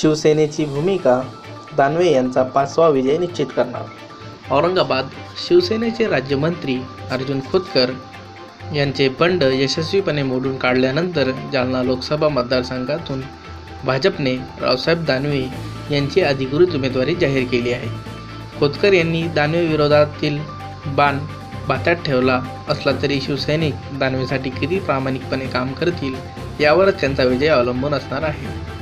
शिवसेनेची भूमिका दानवे यांचा पाचवा विजय निश्चित करणार. औरंगाबाद शिवसेनेचे राज्यमंत्री अर्जुन खोतकर यांचे बंड यशस्वीपणे मोडून काढल्यानंतर जालना लोकसभा मतदारसंघातून भाजपने रावसाहेब दानवे यांची अधिकृत उमेदवारी जाहीर केली आहे. खोतकर यांनी दानवे विरोधातील बाण भात्यात ठेवला असला तरी शिवसैनिक दानवेसाठी किती प्रामाणिकपणे काम करतील यावरच त्यांचा विजय अवलंबून असणार आहे.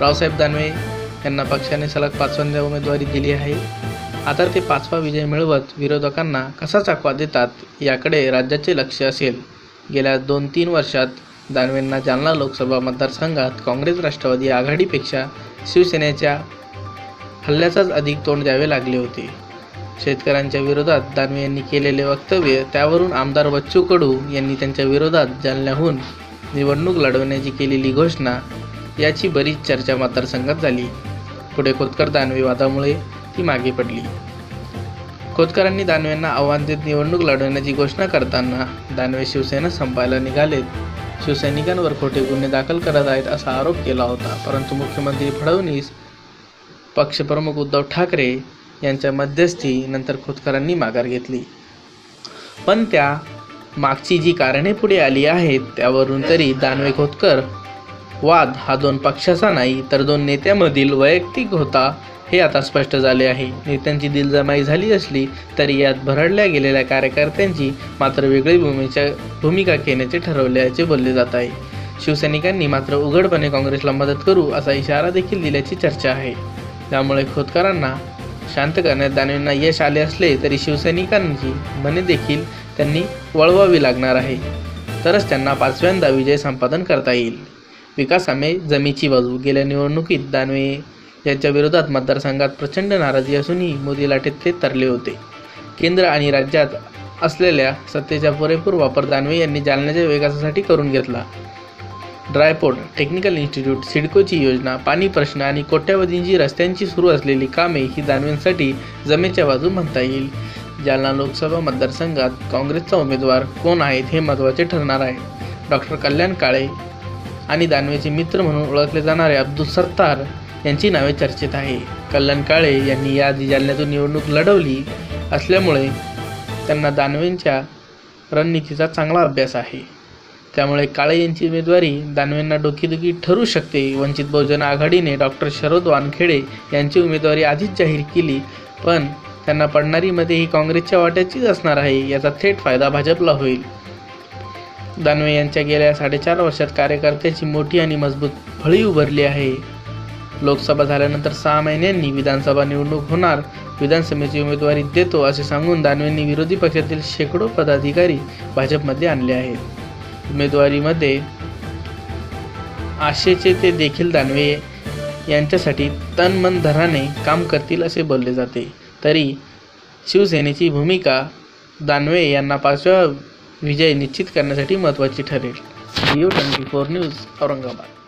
रावसाहेब दानवे यांना पक्षाने सलग पाचव्यांदा उमेदवारी दिली आहे. आता ते पाचवा विजय मिळवत विरोधकांना कसा चाकवा देतात याकडे राज्याचे लक्ष असेल. गेल्या दोन तीन वर्षात दानवेंना जालना लोकसभा मतदारसंघात काँग्रेस राष्ट्रवादी आघाडीपेक्षा शिवसेनेच्या हल्ल्याचाच अधिक तोंड द्यावे लागले होते. शेतकऱ्यांच्या विरोधात दानवे यांनी केलेले वक्तव्य त्यावरून आमदार बच्चू कडू यांनी त्यांच्या विरोधात जालन्याहून निवडणूक लढवण्याची केलेली घोषणा याची बरीच चर्चा मतदारसंघात झाली. पुढे खोतकर दानवे वादामुळे ती मागे पडली. खोतकरांनी दानवेंना आव्हान देत निवडणूक लढवण्याची घोषणा करताना दानवे शिवसेना संपायला निघालेत. शिवसैनिकांवर खोटे गुन्हे दाखल करत आहेत असा आरोप केला होता परंतु मुख्यमंत्री फडणवीस पक्षप्रमुख उद्धव ठाकरे यांच्या मध्यस्थी नंतर खोतकरांनी माघार घेतली. पण त्या मागची जी कारणे पुढे आली आहेत त्यावरून तरी दानवे खोतकर वाद हा दोन पक्षाचा नाही तर दोन नेत्यामधील वैयक्तिक होता हे आता स्पष्ट झाले आहे. नेत्यांची दिलजमाई झाली असली तरी यात भरडल्या गेलेल्या कार्यकर्त्यांची मात्र वेगळी भूमिका भूमिका घेण्याचे ठरवल्याचे बोलले जात आहे. शिवसैनिकांनी मात्र उघडपणे काँग्रेसला मदत करू असा इशारा देखील दिल्याची चर्चा आहे. त्यामुळे खोतकरांना शांत करण्यात दानवेंना यश आले असले तरी शिवसैनिकांची मने देखील त्यांनी वळवावी लागणार आहे. तरच त्यांना पाचव्यांदा विजय संपादन करता येईल. विकास आंबे जमीची बाजू गेल्या निवडणुकीत दानवे यांच्या विरोधात मतदारसंघात प्रचंड नाराजी असूनही मोदी लाटेत ते तरले होते. केंद्र आणि राज्यात असलेल्या सत्तेचा पुरेपूर वापर दानवे यांनी जालन्याच्या विकासासाठी करून घेतला. ड्रायपोर्ट टेक्निकल इन्स्टिट्यूट सिडकोची योजना पाणी प्रश्न आणि कोट्यावधींची रस्त्यांची सुरू असलेली कामे ही दानवेंसाठी जमेच्या बाजू म्हणता येईल. जालना लोकसभा मतदारसंघात काँग्रेसचा उमेदवार कोण आहेत हे महत्त्वाचे ठरणार आहे. डॉक्टर कल्याण काळे आणि दानवेचे मित्र म्हणून ओळखले जाणारे अब्दुल सत्तार यांची नावे चर्चेत आहे. कल्याण काळे यांनी याआधी जालन्यातून निवडणूक लढवली असल्यामुळे त्यांना दानवेंच्या रणनीतीचा चांगला अभ्यास आहे. त्यामुळे काळे यांची उमेदवारी दानवेंना डोकीदुखी ठरू शकते. वंचित बहुजन आघाडीने डॉक्टर शरद वानखेडे यांची उमेदवारी आधीच जाहीर केली पण त्यांना पडणारी मते ही काँग्रेसच्या वाट्याचीच असणार आहे याचा थेट फायदा भाजपला होईल. दानवे यांच्या गेल्या साडेचार वर्षात कार्यकर्त्याची मोठी आणि मजबूत फळी उभारली आहे. लोकसभा झाल्यानंतर सहा महिन्यांनी विधानसभा निवडणूक होणार विधानसभेची उमेदवारी देतो असे सांगून दानवेंनी विरोधी पक्षातील शेकडो पदाधिकारी भाजपमध्ये आणले आहेत. उमेदवारीमध्ये आशेचे ते देखील दानवे यांच्यासाठी तन मन धराने काम करतील असे बोलले जाते. तरी शिवसेनेची भूमिका दानवे यांना पाचव्या विजय निश्चित करण्यासाठी महत्त्वाची ठरेल. Jio twenty four news Aurangabad.